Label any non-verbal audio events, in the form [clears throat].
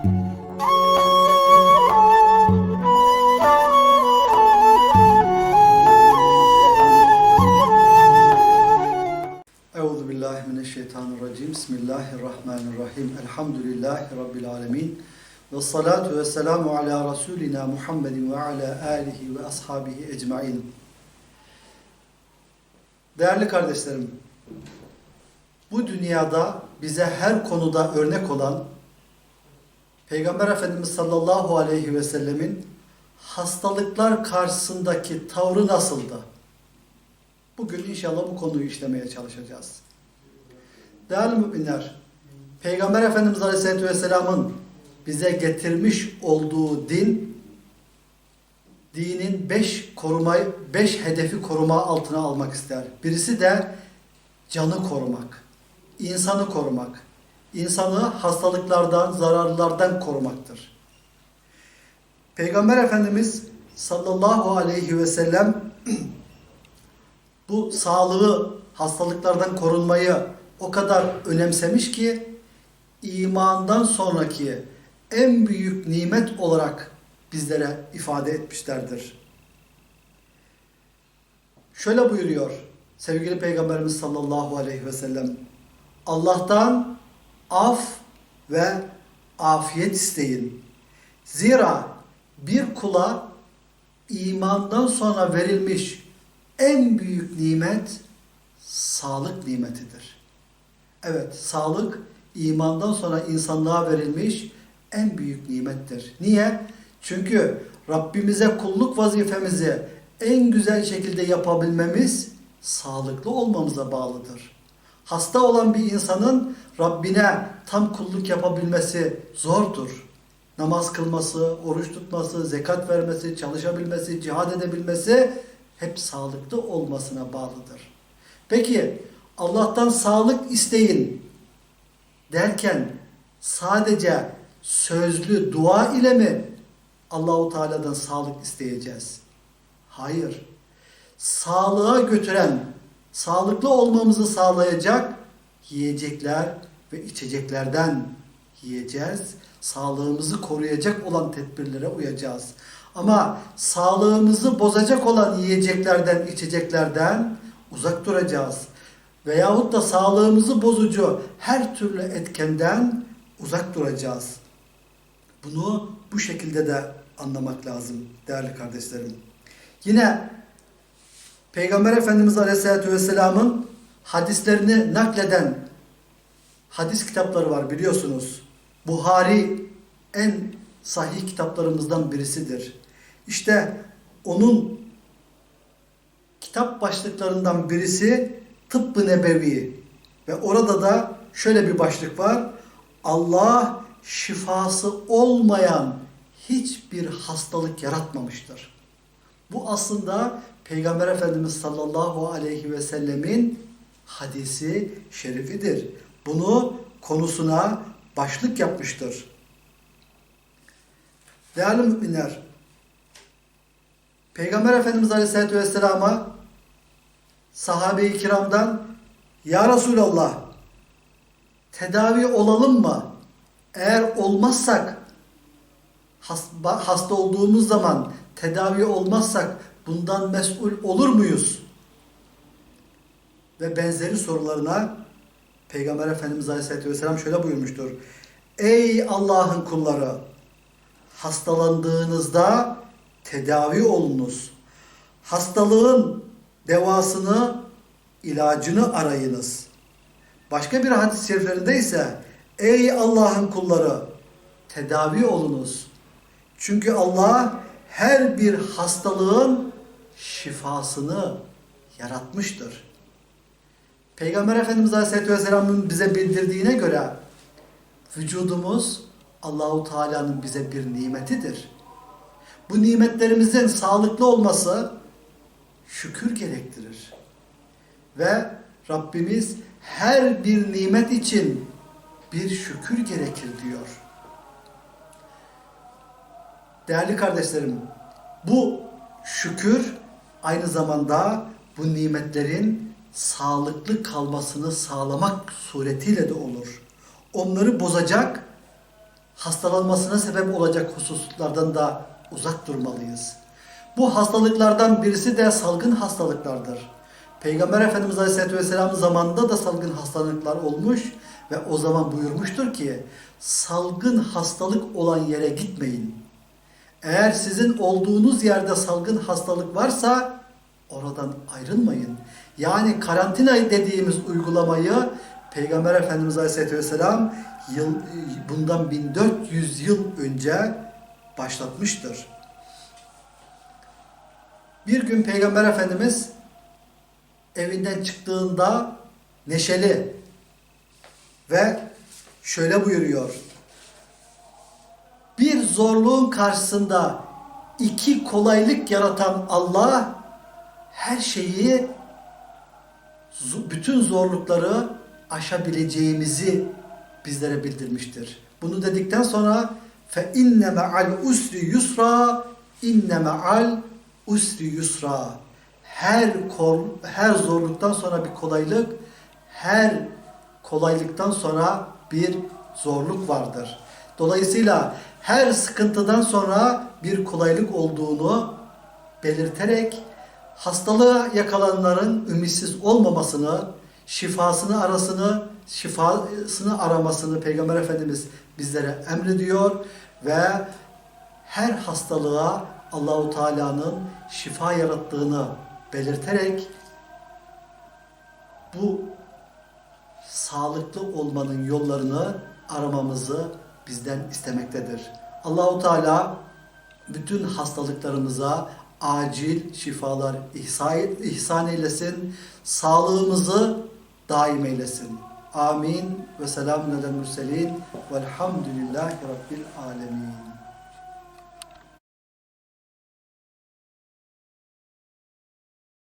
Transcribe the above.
Euzu billahi mineşşeytanirracim. Bismillahirrahmanirrahim. Elhamdülillahi rabbil alamin. Ve salatu ve selamu ala rasulina Muhammedin ve ala alihi ve ashabihi ecmaîn. Değerli kardeşlerim, bu dünyada bize her konuda örnek olan Peygamber Efendimiz sallallahu aleyhi ve sellemin hastalıklar karşısındaki tavrı nasıldı? Bugün inşallah bu konuyu işlemeye çalışacağız. Değerli müminler, Peygamber Efendimiz Aleyhisselatü Vesselam'ın bize getirmiş olduğu din, dinin beş korumayı, beş hedefi koruma altına almak ister. Birisi de canı korumak, insanı korumak, insanı hastalıklardan, zararlardan korumaktır. Peygamber Efendimiz sallallahu aleyhi ve sellem [clears throat] bu sağlığı, hastalıklardan korunmayı o kadar önemsemiş ki imandan sonraki en büyük nimet olarak bizlere ifade etmişlerdir. Şöyle buyuruyor sevgili Peygamberimiz sallallahu aleyhi ve sellem. Allah'tan af ve afiyet isteyin. Zira bir kula imandan sonra verilmiş en büyük nimet sağlık nimetidir. Evet, sağlık imandan sonra insanlığa verilmiş en büyük nimettir. Niye? Çünkü Rabbimize kulluk vazifemizi en güzel şekilde yapabilmemiz sağlıklı olmamıza bağlıdır. Hasta olan bir insanın Rabbine tam kulluk yapabilmesi zordur. Namaz kılması, oruç tutması, zekat vermesi, çalışabilmesi, cihad edebilmesi hep sağlıklı olmasına bağlıdır. Peki Allah'tan sağlık isteyin derken sadece sözlü dua ile mi Allahu Teala'dan sağlık isteyeceğiz? Hayır. Sağlığa götüren, sağlıklı olmamızı sağlayacak yiyecekler ve içeceklerden yiyeceğiz. Sağlığımızı koruyacak olan tedbirlere uyacağız. Ama sağlığımızı bozacak olan yiyeceklerden, içeceklerden uzak duracağız. Veyahut da sağlığımızı bozucu her türlü etkenden uzak duracağız. Bunu bu şekilde de anlamak lazım değerli kardeşlerim. Yine Peygamber Efendimiz Aleyhisselatü Vesselam'ın hadislerini nakleden hadis kitapları var biliyorsunuz. Buhari en sahih kitaplarımızdan birisidir. İşte onun kitap başlıklarından birisi Tıbbı Nebevi ve orada da şöyle bir başlık var. Allah şifası olmayan hiçbir hastalık yaratmamıştır. Bu aslında Peygamber Efendimiz sallallahu aleyhi ve sellemin hadisi şerifidir. Bunu konusuna başlık yapmıştır. Değerli müminler, Peygamber Efendimiz Aleyhisselatü Vesselam'a sahabe-i kiramdan Ya Resulallah tedavi olalım mı? Eğer olmazsak hasta olduğumuz zaman tedavi olmazsak bundan mesul olur muyuz? Ve benzeri sorularına Peygamber Efendimiz Aleyhisselatü Vesselam şöyle buyurmuştur. Ey Allah'ın kulları! Hastalandığınızda tedavi olunuz. Hastalığın devasını, ilacını arayınız. Başka bir hadis-i şeriflerinde ise Ey Allah'ın kulları! Tedavi olunuz. Çünkü Allah her bir hastalığın şifasını yaratmıştır. Peygamber Efendimiz Aleyhisselatü Vesselam'ın bize bildirdiğine göre vücudumuz Allahu Teala'nın bize bir nimetidir. Bu nimetlerimizin sağlıklı olması şükür gerektirir. Ve Rabbimiz her bir nimet için bir şükür gerekir diyor. Değerli kardeşlerim, bu şükür aynı zamanda bu nimetlerin sağlıklı kalmasını sağlamak suretiyle de olur. Onları bozacak hastalanmasına sebep olacak hususlardan da uzak durmalıyız. Bu hastalıklardan birisi de salgın hastalıklardır. Peygamber Efendimiz Aleyhisselatü Vesselam zamanında da salgın hastalıklar olmuş ve o zaman buyurmuştur ki salgın hastalık olan yere gitmeyin. Eğer sizin olduğunuz yerde salgın hastalık varsa oradan ayrılmayın. Yani karantina dediğimiz uygulamayı Peygamber Efendimiz Aleyhisselatü Vesselam yıl, bundan 1400 yıl önce başlatmıştır. Bir gün Peygamber Efendimiz evinden çıktığında neşeli ve şöyle buyuruyor. Bir zorluğun karşısında iki kolaylık yaratan Allah her şeyi bütün zorlukları aşabileceğimizi bizlere bildirmiştir. Bunu dedikten sonra fe inne ma'al usri yusra inne ma'al usri yusra her kol, her zorluktan sonra bir kolaylık, her kolaylıktan sonra bir zorluk vardır. Dolayısıyla her sıkıntıdan sonra bir kolaylık olduğunu belirterek hastalığa yakalananların ümitsiz olmamasını, şifasını arasını, şifasını aramasını Peygamber Efendimiz bizlere emrediyor ve her hastalığa Allahu Teala'nın şifa yarattığını belirterek bu sağlıklı olmanın yollarını aramamızı bizden istemektedir. Allahu Teala bütün hastalıklarımıza acil şifalar ihsan, eylesin. Sağlığımızı daim eylesin. Amin ve selamun alel mürselin velhamdülillahi rabbil alemin.